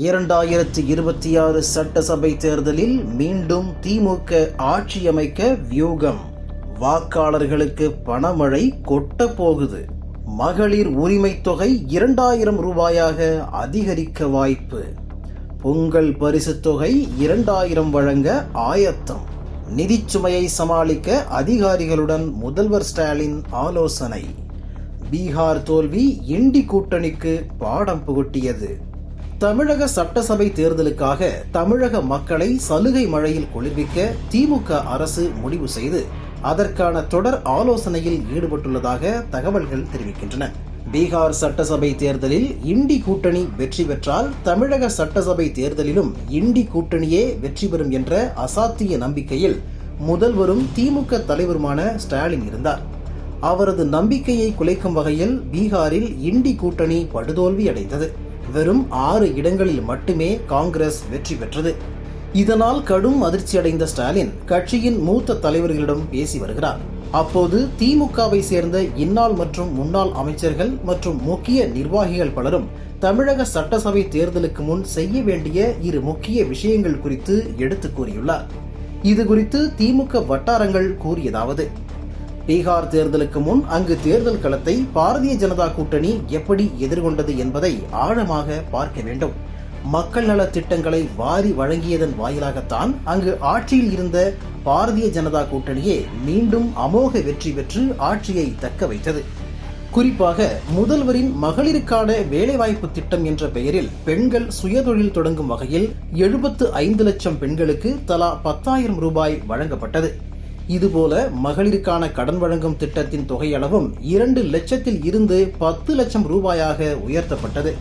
இரண்டாயிரத்தி இருபத்தி ஆறு சட்டசபை தேர்தலில் மீண்டும் திமுக ஆட்சி அமைக்க வியூகம். வாக்காளர்களுக்கு பணமழை கொட்ட போகுது மகளிர் உரிமைத் தொகை இரண்டாயிரம் ரூபாயாக அதிகரிக்க வாய்ப்பு. பொங்கல் பரிசுத் தொகை இரண்டாயிரம் வழங்க ஆயத்தம். நிதிச்சுமையை சமாளிக்க அதிகாரிகளுடன் முதல்வர் ஸ்டாலின் ஆலோசனை. பீகார் தோல்வி இண்டி கூட்டணிக்கு பாடம் புகட்டியது. தமிழக சட்டசபை தேர்தலுக்காக தமிழக மக்களை சலுகை மழையில் குளிர்விக்க திமுக அரசு முடிவு செய்து அதற்கான தொடர் ஆலோசனையில் ஈடுபட்டுள்ளதாக தகவல்கள் தெரிவிக்கின்றன. பீகார் சட்டசபை தேர்தலில் இண்டி கூட்டணி வெற்றி பெற்றால் தமிழக சட்டசபை தேர்தலிலும் இண்டி கூட்டணியே வெற்றி பெறும் என்ற அசாத்திய நம்பிக்கையில் முதல்வரும் திமுக தலைவருமான ஸ்டாலின் இருந்தார். அவரது நம்பிக்கையை குலைக்கும் வகையில் பீகாரில் இண்டி கூட்டணி படுதோல்வி அடைந்தது வெறும் ஆறு இடங்களில் மட்டுமே காங்கிரஸ் வெற்றி பெற்றது. இதனால் கடும் அதிர்ச்சி அடைந்த ஸ்டாலின் கட்சியின் மூத்த தலைவர்களிடம் பேசி வருகிறார். அப்போது திமுகவை சேர்ந்த இந்நாள் மற்றும் முன்னாள் அமைச்சர்கள் மற்றும் முக்கிய நிர்வாகிகள் பலரும் தமிழக சட்டசபை தேர்தலுக்கு முன் செய்ய வேண்டிய இரு முக்கிய விஷயங்கள் குறித்து எடுத்து கூறியுள்ளார். இது குறித்து திமுக வட்டாரங்கள் கூறியதாவது பீகார் தேர்தலுக்கு முன் அங்கு தேர்தல் களத்தை பாரதிய ஜனதா கூட்டணி எப்படி எதிர்கொண்டது என்பதை ஆழமாக பார்க்க வேண்டும். மக்கள் நல திட்டங்களை வாரி வழங்கியதன் வாயிலாகத்தான் அங்கு ஆட்சியில் இருந்த பாரதிய ஜனதா கூட்டணியே மீண்டும் அமோக வெற்றி பெற்று ஆட்சியை தக்க வைத்தது. குறிப்பாக முதல்வரின் மகளிருக்கான வேலைவாய்ப்பு திட்டம் என்ற பெயரில் பெண்கள் சுயதொழில் தொடங்கும் வகையில் எழுபத்து ஐந்து லட்சம் பெண்களுக்கு தலா பத்தாயிரம் ரூபாய் வழங்கப்பட்டது. இதுபோல மகளிருக்கான கடன் வழங்கும் திட்டத்தின் தொகையளவும் இரண்டு லட்சத்தில் இருந்து பத்து லட்சம் ரூபாயாக உயர்த்தப்பட்டது.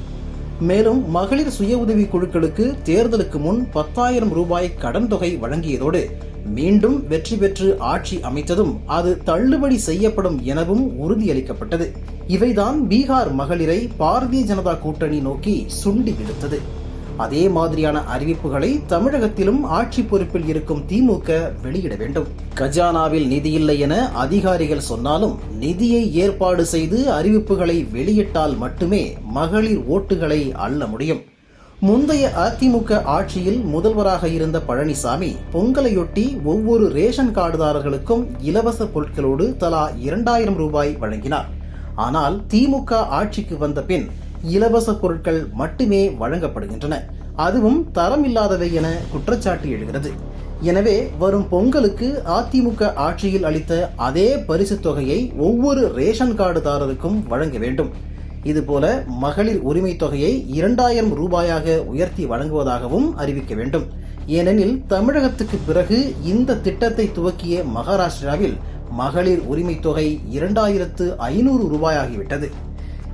மேலும் மகளிர் சுய உதவி குழுக்களுக்கு தேர்தலுக்கு முன் பத்தாயிரம் ரூபாய் கடன் தொகை வழங்கியதோடு மீண்டும் வெற்றி பெற்று ஆட்சி அமைத்ததும் அது தள்ளுபடி செய்யப்படும் எனவும் உறுதியளிக்கப்பட்டது. இவைதான் பீகார் மகளிரை பாரதிய ஜனதா கூட்டணி நோக்கி சுண்டி எடுத்தது. அதே மாதிரியான அறிவிப்புகளை தமிழகத்திலும் ஆட்சி பொறுப்பில் இருக்கும் திமுக வெளியிட வேண்டும். கஜானாவில் நிதி இல்லை என அதிகாரிகள் சொன்னாலும் நிதியை ஏற்பாடு செய்து அறிவிப்புகளை வெளியிட்டால் மட்டுமே மகளிர் ஓட்டுகளை அள்ள முடியும். முந்தைய அதிமுக ஆட்சியில் முதல்வராக இருந்த பழனிசாமி பொங்கலையொட்டி ஒவ்வொரு ரேஷன் கார்டுதாரர்களுக்கும் இலவச பொருட்களோடு தலா இரண்டாயிரம் ரூபாய் வழங்கினார். ஆனால் திமுக ஆட்சிக்கு வந்த பின் இலவச பொருட்கள் மட்டுமே வழங்கப்படுகின்றன. அதுவும் தரம் இல்லாதவை என குற்றச்சாட்டு எழுகிறது. எனவே வரும் பொங்கலுக்கு அதிமுக ஆட்சியில் அளித்த அதே பரிசு தொகையை ஒவ்வொரு ரேஷன் கார்டுதாரருக்கும் வழங்க வேண்டும். இதுபோல மகளிர் உரிமை தொகையை இரண்டாயிரம் ரூபாயாக உயர்த்தி வழங்குவதாகவும் அறிவிக்க வேண்டும். ஏனெனில் தமிழகத்துக்கு பிறகு இந்த திட்டத்தை துவக்கிய மகாராஷ்டிராவில் மகளிர் உரிமை தொகை இரண்டாயிரத்து ஐநூறு ரூபாயாகிவிட்டது.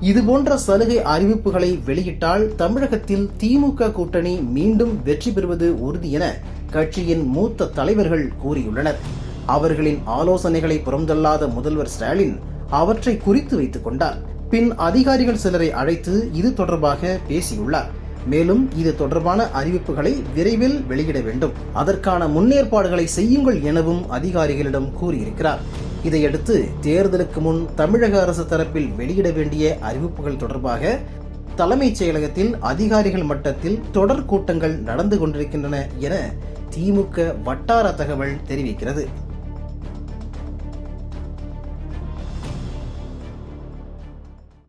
இதுபோன்ற சலுகை அறிவிப்புகளை வெளியிட்டால் தமிழகத்தில் திமுக கூட்டணி மீண்டும் வெற்றி பெறுவது உறுதி என கட்சியின் மூத்த தலைவர்கள் கூறியுள்ளனர். அவர்களின் ஆலோசனைகளை புறந்தள்ளாத முதல்வர் ஸ்டாலின் அவற்றை குறித்து வைத்துக் கொண்டார். பின் அதிகாரிகள் சிலரை அழைத்து இது தொடர்பாக பேசியுள்ளார். மேலும் இது தொடர்பான அறிவிப்புகளை விரைவில் வெளியிட வேண்டும். அதற்கான முன்னேற்பாடுகளை செய்யுங்கள் எனவும் அதிகாரிகளிடம் கூறியிருக்கிறார். இதையடுத்து தேர்தலுக்கு முன் தமிழக அரசு தரப்பில் வெளியிட வேண்டிய அறிவிப்புகள் தொடர்பாக தலைமைச் செயலகத்தில் அதிகாரிகள் மட்டத்தில் தொடர் கூட்டங்கள் நடந்து கொண்டிருக்கின்றன என திமுக வட்டார தகவல் தெரிவிக்கிறது.